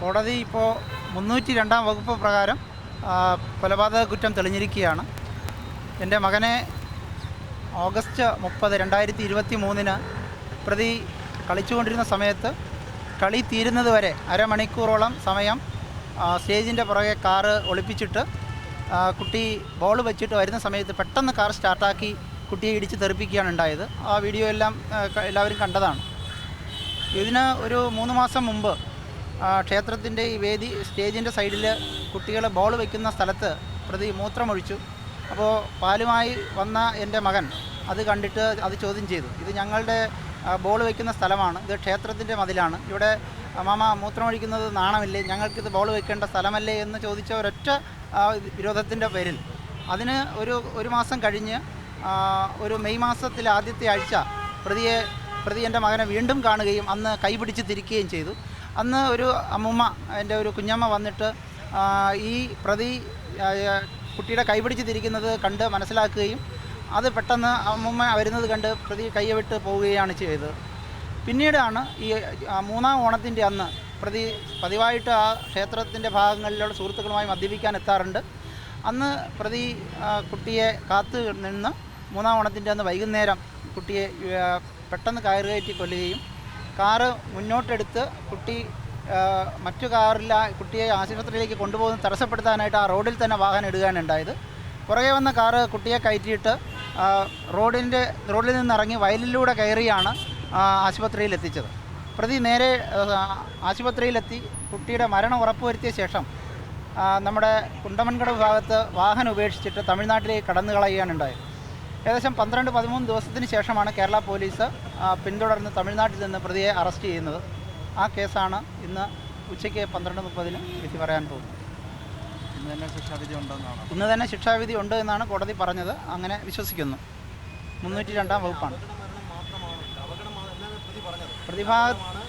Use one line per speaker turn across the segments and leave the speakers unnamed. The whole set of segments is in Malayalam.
കോടതി ഇപ്പോൾ മുന്നൂറ്റി രണ്ടാം വകുപ്പ് പ്രകാരം കൊലപാതക കുറ്റം തെളിഞ്ഞിരിക്കുകയാണ്. എന്റെ മകനെ ഓഗസ്റ്റ് മുപ്പത് രണ്ടായിരത്തി ഇരുപത്തി മൂന്നിന് പ്രതി കളിച്ചുകൊണ്ടിരുന്ന സമയത്ത് കളി തീരുന്നത് വരെ അരമണിക്കൂറോളം സമയം സ്റ്റേജിന്റെ പുറകെ കാറ് ഒളിപ്പിച്ചിട്ട് കുട്ടി ബോൾ വെച്ചിട്ട് വരുന്ന സമയത്ത് പെട്ടെന്ന് കാർ സ്റ്റാർട്ടാക്കി കുട്ടിയെ ഇടിച്ച് തെറിപ്പിക്കുകയാണ് ഉണ്ടായത്. ആ വീഡിയോ എല്ലാം എല്ലാവരും കണ്ടതാണ്. ഇതിന് ഒരു മൂന്ന് മാസം മുമ്പ് ക്ഷേത്രത്തിന്റെ ഈ വേദി സ്റ്റേജിന്റെ സൈഡിൽ കുട്ടികൾ ബോൾ വയ്ക്കുന്ന സ്ഥലത്ത് പ്രതി മൂത്രമൊഴിച്ചു. അപ്പോൾ പാലുമായി വന്ന എന്റെ മകൻ അത് കണ്ടിട്ട് അത് ചോദ്യം ചെയ്തു. ഇത് ഞങ്ങളുടെ ബോൾ വയ്ക്കുന്ന സ്ഥലമാണ്. ഇത് ക്ഷേത്രത്തിന്റെ മതിലാണ്. ഇവിടെ മാമ മൂത്രമൊഴിക്കുന്നത് നാണമില്ലേ? ഞങ്ങൾക്കിത് ബോൾ വയ്ക്കേണ്ട സ്ഥലമല്ലേ എന്ന് ചോദിച്ച ഒരൊറ്റ വിരോധത്തിന്റെ പേരിൽ. അതിന് ഒരു ഒരു മാസം കഴിഞ്ഞ് ഒരു മെയ് മാസത്തിൽ ആദ്യത്തെ ആഴ്ച പ്രതിയെ പ്രതി എന്റെ മകനെ വീണ്ടും കാണുകയും അന്ന് കൈപിടിച്ച് തിരിക്കുകയും ചെയ്തു. അന്ന് ഒരു അമ്മുമ്മ എന്റെ ഒരു കുഞ്ഞമ്മ വന്നിട്ട് ഈ പ്രതി കുട്ടിയുടെ കൈപിടിച്ച് തിരിക്കുന്നത് കണ്ട് മനസ്സിലാക്കുകയും അത് പെട്ടെന്ന് അമ്മുമ്മ വരുന്നത് കണ്ട് പ്രതി കൈവിട്ട് പോവുകയാണ് ചെയ്തത്. പിന്നീടാണ് ഈ മൂന്നാം ഓണത്തിന്റെ അന്ന് പ്രതി പതിവായിട്ട് ആ ക്ഷേത്രത്തിന്റെ ഭാഗങ്ങളിലുള്ള സുഹൃത്തുക്കളുമായി മദ്യപിക്കാൻ എത്താറുണ്ട്. അന്ന് പ്രതി കുട്ടിയെ കാത്തു നിന്ന് മൂന്നാം ഓണത്തിന്റെ അന്ന് വൈകുന്നേരം കുട്ടിയെ പെട്ടെന്ന് കയറുകയറ്റി കൊല്ലുകയും കാറ് മുന്നോട്ടെടുത്ത് കുട്ടി മറ്റു കാറിൽ കുട്ടിയെ ആശുപത്രിയിലേക്ക് കൊണ്ടുപോകുന്ന തടസ്സപ്പെടുത്താനായിട്ട് ആ റോഡിൽ തന്നെ വാഹനം ഇടുകയാണ് ഉണ്ടായത്. പുറകെ വന്ന കാറ് കുട്ടിയെ കയറ്റിയിട്ട് റോഡിന്റെ റോഡിൽ നിന്നിറങ്ങി വയലിലൂടെ കയറിയാണ് ആശുപത്രിയിൽ എത്തിച്ചത് പ്രതി നേരെ ആശുപത്രിയിലെത്തി കുട്ടിയുടെ മരണം ഉറപ്പുവരുത്തിയ ശേഷം നമ്മുടെ കുണ്ടമൻകട ഭാഗത്ത് വാഹനം ഉപേക്ഷിച്ചിട്ട് തമിഴ്നാട്ടിലേക്ക് കടന്നു കളയുകയാണ് ഉണ്ടായത്. ഏകദേശം പന്ത്രണ്ട് പതിമൂന്ന് ദിവസത്തിന് ശേഷമാണ് കേരള പോലീസ് പിന്തുടർന്ന് തമിഴ്നാട്ടിൽ നിന്ന് പ്രതിയെ അറസ്റ്റ് ചെയ്യുന്നത്. ആ കേസാണ് ഇന്ന് ഉച്ചയ്ക്ക് പന്ത്രണ്ട് മുപ്പതിന് വിധി പറയാൻ പോകുന്നത്.
ഇന്ന് തന്നെ ശിക്ഷാവിധി ഉണ്ടെന്നാണ്.
ഇന്ന് തന്നെ ശിക്ഷാവിധി ഉണ്ട് എന്നാണ് കോടതി പറഞ്ഞത്. അങ്ങനെ വിശ്വസിക്കുന്നു. മുന്നൂറ്റി രണ്ടാം വകുപ്പാണ്.
മാത്രമാണ്.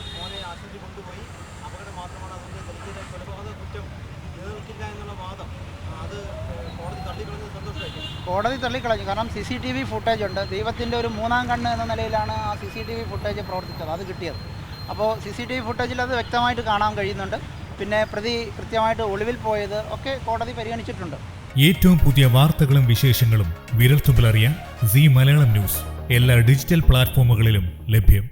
കോടതി
തള്ളിക്കളഞ്ഞു. കാരണം C C T V footage ഉണ്ട്. ദൈവത്തിന്റെ ഒരു മൂന്നാം കണ്ണ് എന്ന നിലയിലാണ് ആ C C T V footage പ്രവർത്തിച്ചത്. അത് കിട്ടിയത്. അപ്പോൾ സി സി ടി വി ഫുട്ടേജിൽ അത് വ്യക്തമായിട്ട് കാണാൻ കഴിയുന്നുണ്ട്. പിന്നെ പ്രതി കൃത്യമായിട്ട് ഒളിവിൽ പോയത് ഒക്കെ കോടതി പരിഗണിച്ചിട്ടുണ്ട്.
ഏറ്റവും പുതിയ വാർത്തകളും വിശേഷങ്ങളും വിരൽത്തുമ്പിലറിയാൻ സി മലയാളം ന്യൂസ്. എല്ലാ ഡിജിറ്റൽ പ്ലാറ്റ്ഫോമുകളിലും ലഭ്യം.